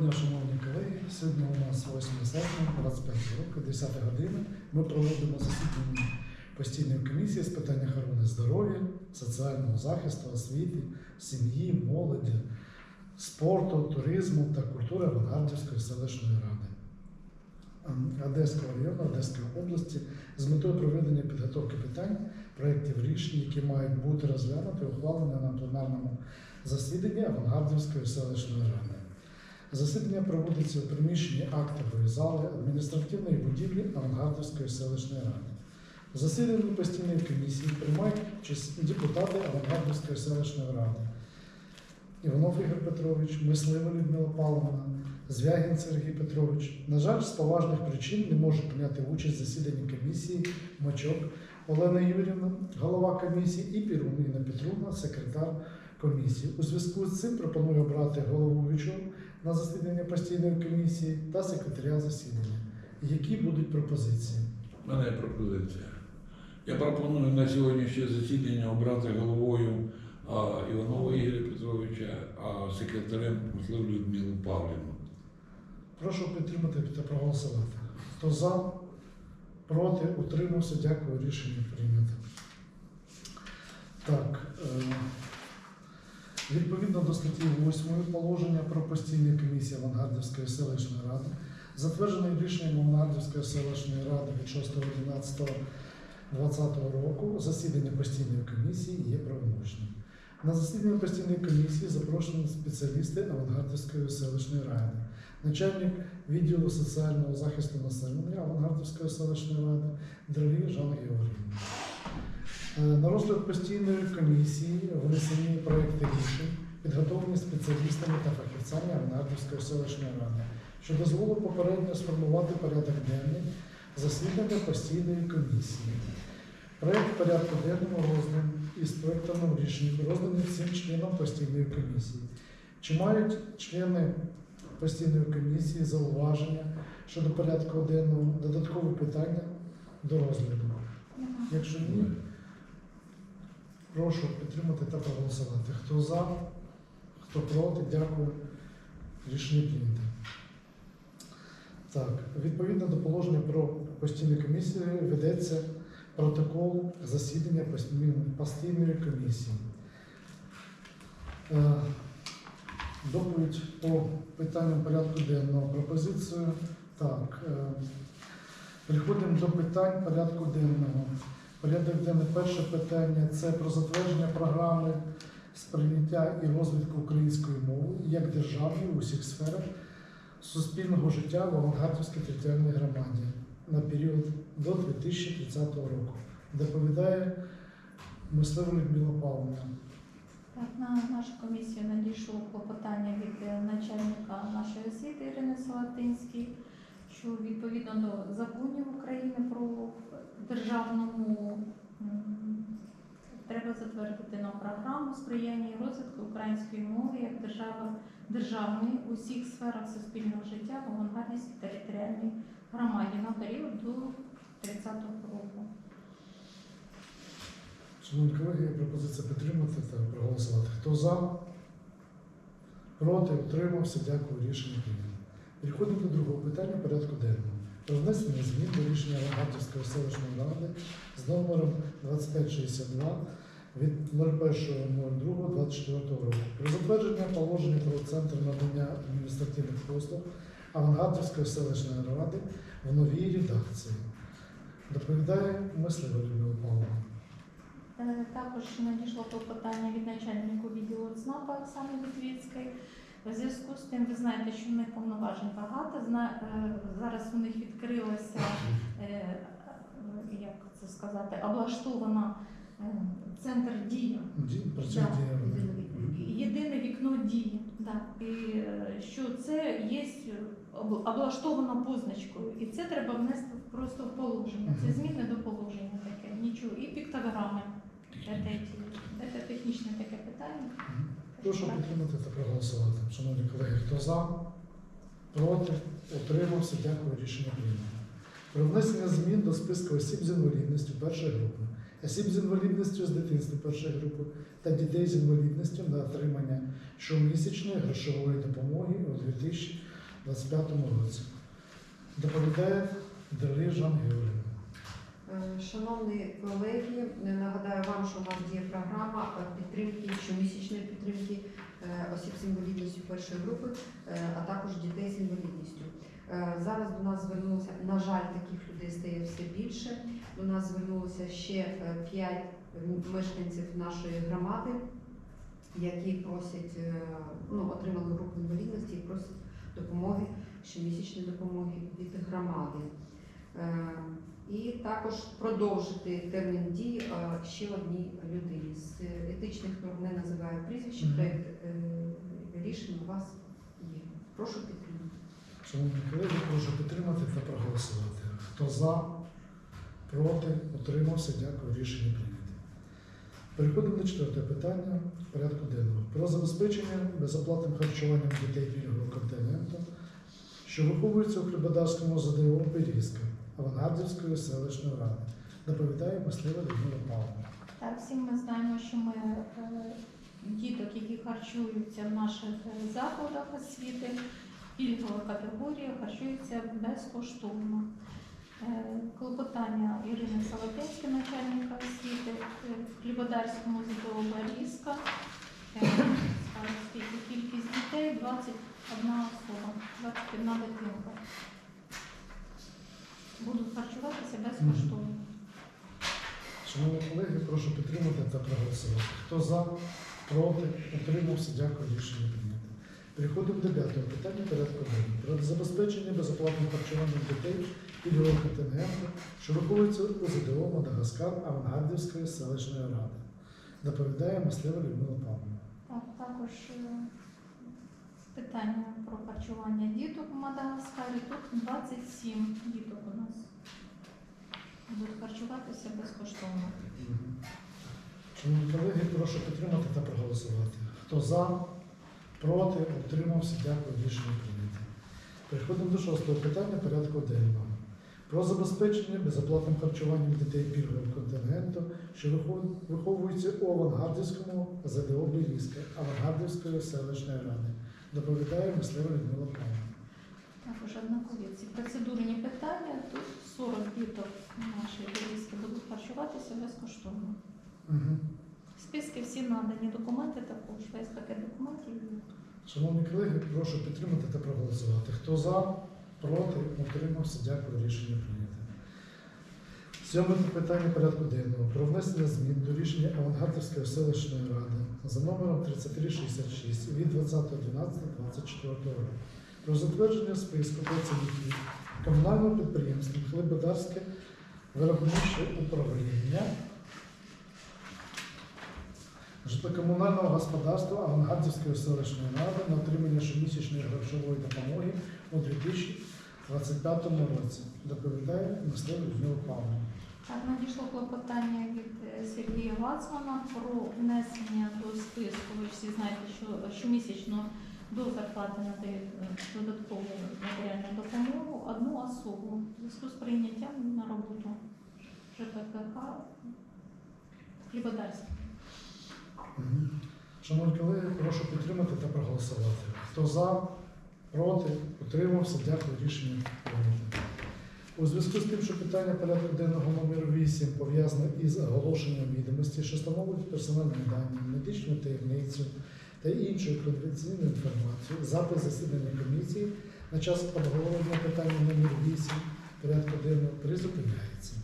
дня, шановні колеги. Сьогодні у нас 8 серпня, 25 року, 10 година. Ми проводимо засідання постійної комісії з питань охорони здоров'я, соціального захисту, освіти, сім'ї, молоді, спорту, туризму та культури Авангардівської селищної ради. Ем, Одеського району Одеської області з метою проведення підготовки питань, проєктів рішень, які мають бути розглянуті ухвалені на пленарному засідання Авангардівської селищної ради. Засідання проводиться у приміщенні актової зали адміністративної будівлі Авангардівської селищної ради. В засіданні постійної комісії приймають депутати Авангардівської селищної ради. Іванов Ігор Петрович, Мислива Людмила Павловна, Звягін Сергій Петрович. На жаль, з поважних причин не може прийняти участь в засіданні комісії Мачок Олена Юрівна, голова комісії, і Пірун Інна секретар комісії. У зв'язку з цим пропоную обрати головуючого на засідання постійної комісії та секретаря засідання. Які будуть пропозиції? У мене є пропозиція. Я пропоную на сьогоднішнє засідання обрати головою а, Іванова Ігоря Петровича, а секретарем можливо Людмилу Павлівну. Прошу підтримати та проголосувати. Хто за, проти, утримався. Дякую, рішення прийнято. Так, е, відповідно до статті 8 положення про постійні комісії Авангардівської селищної ради, затверджений рішенням Авангардівської селищної ради від 6.11.2020 року, засідання постійної комісії є правомочним. На засідання постійної комісії запрошені спеціалісти Авангардівської селищної ради начальник відділу соціального захисту населення Авангардівської селищної ради Дорогі Жанна Георгіївна. Е, На розгляд постійної комісії внесені проекти рішень, підготовлені спеціалістами та фахівцями Авангардівської селищної ради, що дозволить попередньо сформувати порядок денний засідання постійної комісії. Проект порядку денного розданий із проектом рішення розданий всім членам постійної комісії. Чи мають члени постійної комісії зауваження щодо порядку денного, додаткові питання до розгляду? Якщо ні, прошу підтримати та проголосувати. Хто за, хто проти, дякую. Рішення прийнято. Так, відповідно до положення про постійну комісію ведеться протокол засідання постійної- постійної комісії. Е, Доповідь по питанням порядку денного пропозицію. Так, е, переходимо до питань порядку денного. Порядок денний перше питання це про затвердження програми сприйняття і розвитку української мови як державної у всіх сферах суспільного життя в Авангардівській територіальній громаді на період до 2030 року. Доповідає мислива Людмила Так, на нашу комісію надійшло клопотання від е, начальника нашої освіти Ірини Салатинської, що відповідно до законів України про державну м, треба затвердити на програму сприяння і розвитку української мови як держава державної у всіх сферах суспільного життя в авангардівській територіальній громаді на період до 30-го року. Шановні колеги, пропозиція підтримати та проголосувати. Хто за? Проти? Утримався? Дякую. Рішення прийнято. Переходимо до другого питання порядку денного. Про внесення змін до рішення Лагатівської селищної ради з номером 2562 від 01.02.24 року. Про затвердження положення про центр надання адміністративних послуг Авангардівської селищної ради в новій редакції. Доповідає мислива Людмила Павловна. Е, Також надійшло клопотання від начальника відділу ЦНАПа Оксани Вітвіцької. У зв'язку з тим, ви знаєте, що в них повноважень багато. Е, Зараз у них відкрилася, е, е, як це сказати, облаштована центр дії. Єдине вікно дії. І що це є об- облаштовано позначкою. І це треба внести просто в положення. Це зміни до положення таке. Нічого. І піктограми. Це технічне таке питання. Прошу підтримати та проголосувати. Шановні колеги, хто за, проти, утримався, дякую, рішення прийнято. Про внесення змін до списку осіб з інвалідністю першої групи, осіб з інвалідністю з дитинства першої групи та дітей з інвалідністю на отримання щомісячної грошової допомоги у 2025 році. Доповідає Дерли Жан Георгіївна. Шановні колеги, нагадаю вам, що у нас діє програма підтримки, щомісячної підтримки е, осіб з інвалідністю першої групи, е, а також дітей з інвалідністю. Е, Зараз до нас звернулося, на жаль, таких людей стає все більше. До нас звернулося ще 5 мешканців нашої громади, які просять, ну, отримали групу інвалідності і просять допомоги, щомісячної допомоги від громади. І також продовжити термін дії ще одній людині. З етичних норм не називаю прізвище, проєкт е, рішення у вас є. Прошу підтримати. Шановні колеги, прошу підтримати та проголосувати. Хто за, проти, утримався, дякую, рішення прийнято. Переходимо до четвертого питання порядку денного. Про забезпечення безоплатним харчуванням дітей пільгового континенту, що виховуються у Хлібодарському ЗДО Берізка Авангардівської селищної ради. Доповідає мислива Людмила Павловна. Так, всі ми знаємо, що ми е, діток, які харчуються в наших е, закладах освіти, пільгова категорія, харчуються безкоштовно. Е, Клопотання Ірини Салатинської, начальника освіти, в Хлібодарському ЗДО Борізка. Кількість дітей 21 особа, 21 дитинка. Будуть харчуватися безкоштовно. Шановні колеги, прошу підтримати та проголосувати. Хто за, проти, утримався, дякую, рішення прийнято. Переходимо до п'ятого питання порядку денного. Про забезпечення безоплатним харчуванням дітей пільгового контингенту, що виховується у ЗДО Мадагаскар Авангардівської селищної ради. Доповідає мислива Людмила Павловна. Так, також е, питання про харчування діток у Мадагаскарі. Тут 27 діток у нас будуть харчуватися безкоштовно. Шановні колеги, прошу підтримати та проголосувати. Хто за, проти, утримався, дякую, рішення прийнято. Переходимо до шостого питання порядку денного. Про забезпечення безоплатним харчуванням дітей пільгового контингенту, що вихов- виховуються у Авангардівському ЗДО Берізка Авангардівської селищної ради. Доповідає мислива Людмила Павловна. Також однакові ці процедурні питання. Тут 40 діток нашої дорізки будуть харчуватися безкоштовно. Угу. Списки всі надані, документи також. Весь пакет документів. Шановні колеги, прошу підтримати та проголосувати. Хто за, проти, утримався, дякую, рішення прийнято. Сьоме питання порядку денного. Про внесення змін до рішення Авангардівської селищної ради за номером 3366 від 20.12.24 року. Про затвердження списку працівників комунального підприємства Хлебодарське виробниче управління житлокомунального господарства Авангардівської селищної ради на отримання щомісячної грошової допомоги у 2025 році. Доповідає мислива Людмила Павловна. Так, надійшло клопотання від е, Сергія Вацмана про внесення до списку. Ви всі знаєте, що щомісячно до зарплати надають е, додаткову матеріальну допомогу одну особу в зв'язку з прийняттям на роботу ЖКХ Хлібодарський. Мгм. Шановні колеги, прошу підтримати та проголосувати. Хто за, проти, утримався, дякую, рішення прийнято. У зв'язку з тим, що питання порядку денного номер 8 пов'язане із оголошенням відомості, що становить персональні дані, медичну таємницю та іншу конфіденційну інформацію, запис засідання комісії на час обговорення питання номер 8 порядку денного призупиняється.